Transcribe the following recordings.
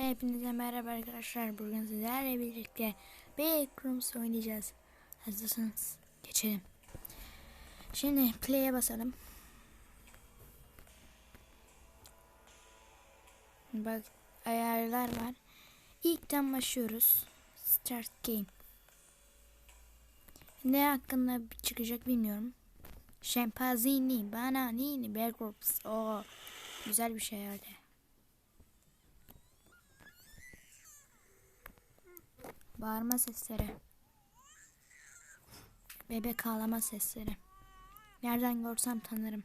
Hepinize merhaba arkadaşlar. Bugün sizlerle birlikte Backrooms oynayacağız. Hazırsanız geçelim. Şimdi play'e basalım. Bak ayarlar var. İlkten başlıyoruz. Start game. Ne hakkında çıkacak bilmiyorum. Şempazini, bananini, Backrooms. Oo, güzel bir şey herhalde. Bağırma sesleri. Bebek ağlama sesleri. Nereden görsem tanırım.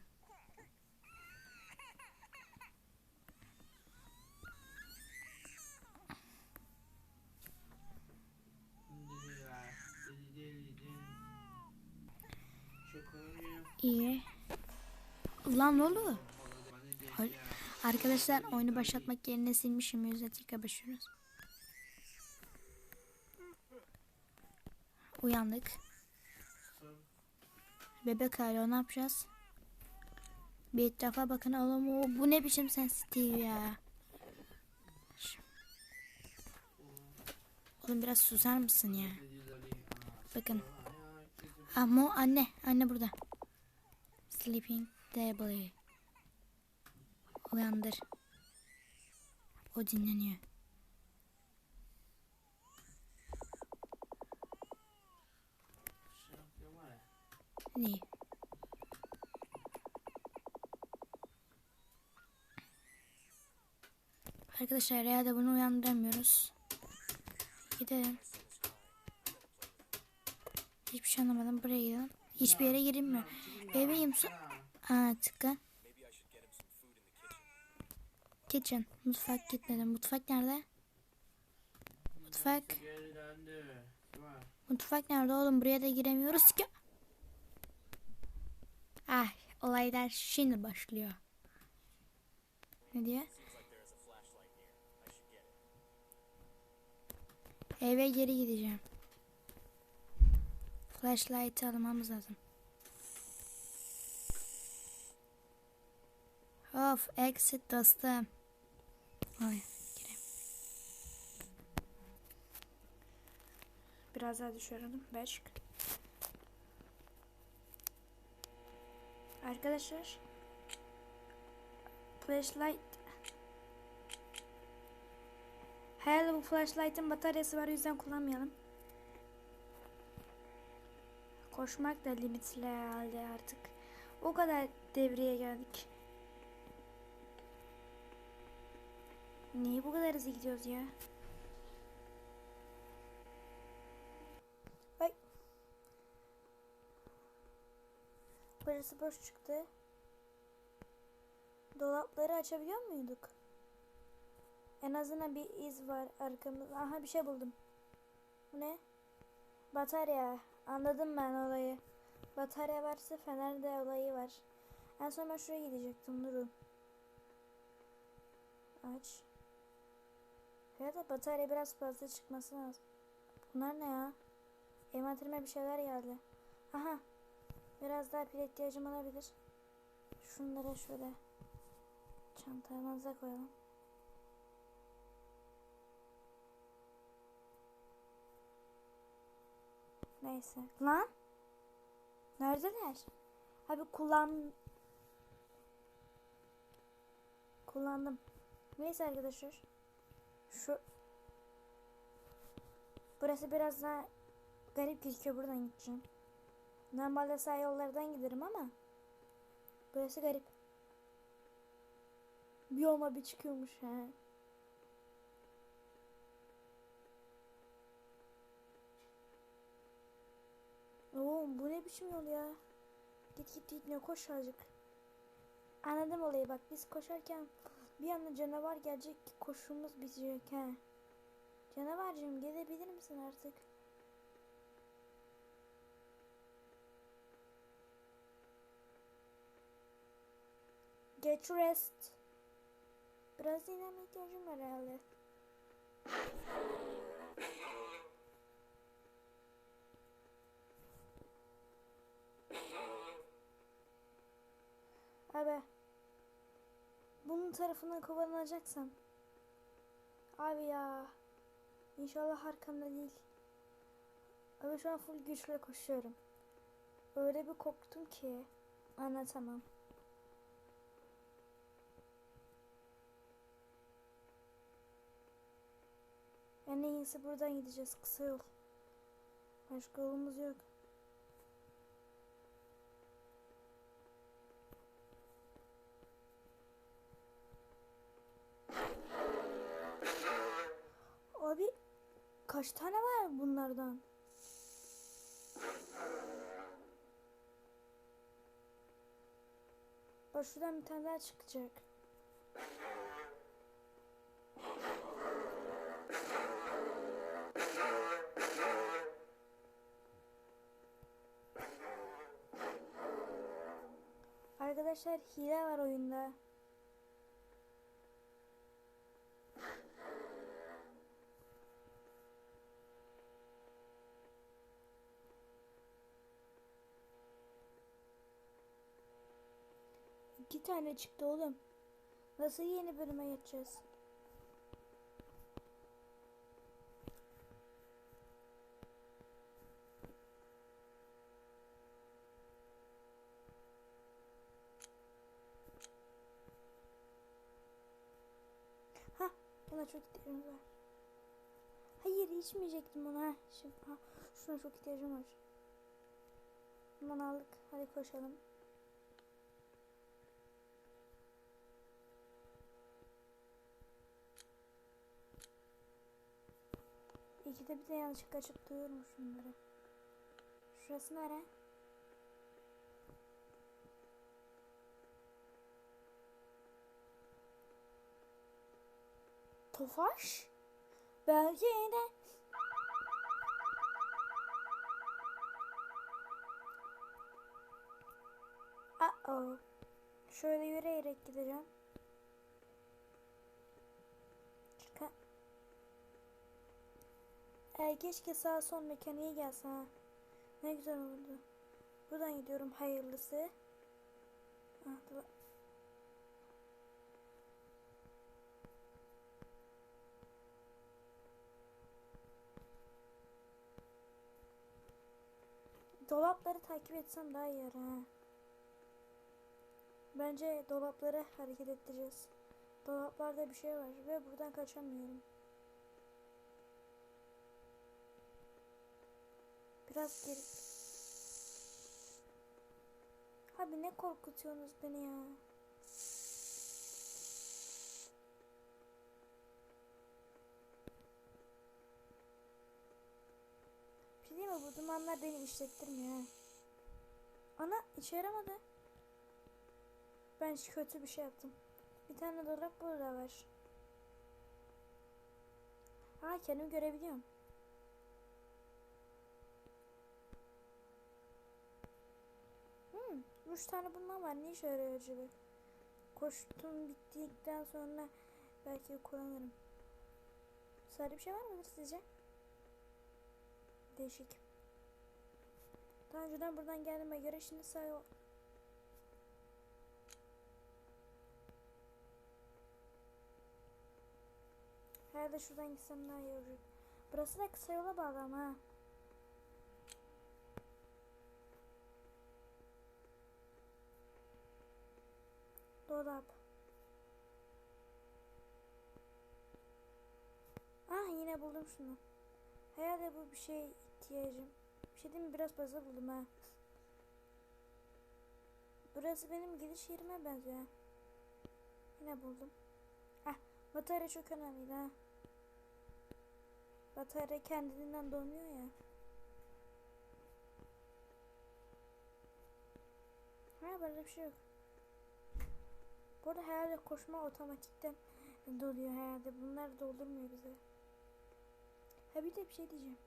İyi. Lan? Hayır. Arkadaşlar oyunu başlatmak yerine silmişim. 100 dakika başlıyoruz. Uyandık. Bebek hala ne yapacağız? Bir etrafa bakın oğlum o, bu ne biçim sensitif ya. Oğlum biraz susar mısın ya? Bakın. Ama anne, anne burada. Sleeping table. Uyandır. O dinleniyor. Ne? Arkadaşlar ya da bunu uyandıramıyoruz. Gidelim. Hiçbir şey anlamadım. Buraya gidelim. Hiçbir yere girilmiyor. Bebeğim su... Aa tıkla. Kitchen. Mutfak gitmedim. Mutfak nerede? Mutfak. Mutfak nerede oğlum? Buraya da giremiyoruz ki. Olaylar şimdi başlıyor. Ne diyor? Eve geri gideceğim. Flashlight almamız lazım. Of exit dostum. Ay gireyim. Biraz daha düşürelim. Beş. Arkadaşlar flashlight Herhalde bu flashlight'ın bataryası var yüzden kullanmayalım. Koşmak da limitli herhalde artık. O kadar devreye geldik. Niye bu kadar hızlı gidiyoruz ya? Ay. Burası boş çıktı. Dolapları açabiliyor muyduk? En azından bir iz var arkamızda. Aha bir şey buldum. Bu ne? Batarya. Anladım ben olayı. Batarya varsa fenerde olayı var. En son ben şuraya gidecektim. Durun. Aç. Ya da batarya biraz fazla çıkması lazım. Bunlar ne ya? Envanterime bir şeyler geldi. Aha. Biraz daha pil ihtiyacım olabilir. Şunları şöyle çantamıza koyalım. Neyse. Lan? Neredeler? Abi kullan... Kullandım. Neyse arkadaşlar. Şu... Burası biraz daha garip gözüküyor. Buradan gideceğim. Normalde sağ yollardan giderim ama burası garip. Bir olma bir çıkıyormuş he. Oğlum bu ne biçim yol ya? Git git git ne koş azıcık. Anladım olayı bak biz koşarken bir anda canavar gelecek koşumuz bitecek he. Canavarcığım gelebilir misin artık? Get rest. Biraz dinlenme ihtiyacım var herhalde. Abi. Bunun tarafından kovalanacaksam. Abi ya. İnşallah arkamda değil. Abi şu an full güçle koşuyorum. Öyle bir korktum ki anlatamam. En iyisi buradan gideceğiz kısa yol. Başka yolumuz yok. Abi kaç tane var bunlardan? Bak şuradan bir tane daha çıkacak. Arkadaşlar hile var oyunda. İki tane çıktı oğlum. Nasıl yeni bölüme geçeceğiz? Ha, buna çok ihtiyacım var. Hayır içmeyecektim onu ha. Şimdi ha, şuna çok ihtiyacım var. Bundan aldık. Hadi koşalım. İkide bir de yanlışlıkla açıp duyuyorum şunları. Şurası nere? Tofaş? Belki. Uh oh. Şöyle yürüyerek gideceğim. Çıkar. Ee, keşke sağ son mekaniğe gelse ha. Ne güzel olurdu. Buradan gidiyorum hayırlısı. Ah, Dolapları takip etsem daha iyi ha. Bence dolapları hareket ettireceğiz. Dolaplarda bir şey var ve buradan kaçamıyorum. Biraz geri. Abi ne korkutuyorsunuz beni ya. Dumanlar beni işlettirmiyor. Ana işe yaramadı. Ben kötü bir şey yaptım. Bir tane dolap burada var. Ha kendim görebiliyorum. Hmm, üç tane bundan var. Ne işe yarıyor acaba? Koştum bittikten sonra belki kullanırım. Sarı bir şey var mıdır sizce? Değişik. Daha önceden buradan geldiğime göre şimdi sağ yol. Herhalde şuradan gitsem daha iyi olacak. Burası da kısa yola bağlı ama. Dolap. Ah yine buldum şunu. Herhalde bu bir şey ihtiyacım. Bir şey mi? Biraz fazla buldum ha. Burası benim gidiş yerime benziyor. Yine buldum. Ah batarya çok önemli ha. Batarya kendiliğinden donuyor ya. Ha böyle bir şey yok. Bu arada herhalde koşma otomatikten doluyor herhalde. Bunlar doldurmuyor bize. Ha bir de bir şey diyeceğim.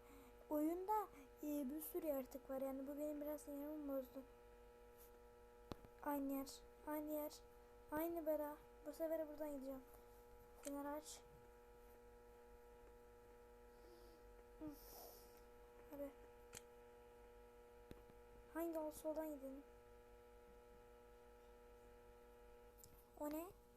Oyunda e, bir sürü yaratık var yani bu benim biraz sinirimi bozdu. Aynı yer, aynı yer, aynı bera. Bu sefer buradan gideceğim. Fener aç. Hadi. Hangi olsa soldan gidelim. O ne?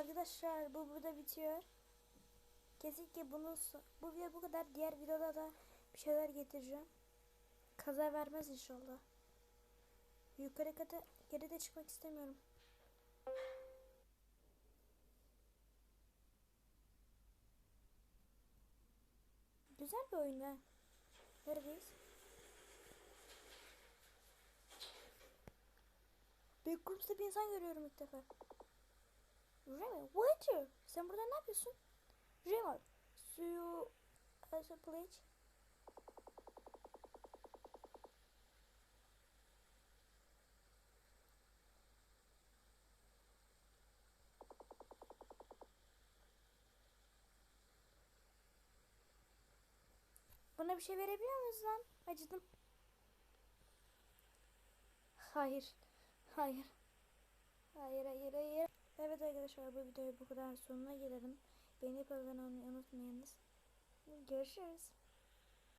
Arkadaşlar bu burada bitiyor. Kesinlikle bunu so- bu video bu kadar. Diğer videoda da bir şeyler getireceğim. Kaza vermez inşallah. Yukarı kata geri de çıkmak istemiyorum. Güzel bir oyun ha. Neredeyiz? Backrooms'ta bir insan görüyorum ilk defa. Remy, waiter. Sen burada ne yapıyorsun? Remy, so you as a pledge? Buna bir şey verebiliyor muyuz lan? Acıdım. Hayır. Hayır. Hayır hayır hayır. Evet arkadaşlar bu videoyu bu kadar sonuna gelelim. Abone olmayı unutmayınız. Görüşürüz.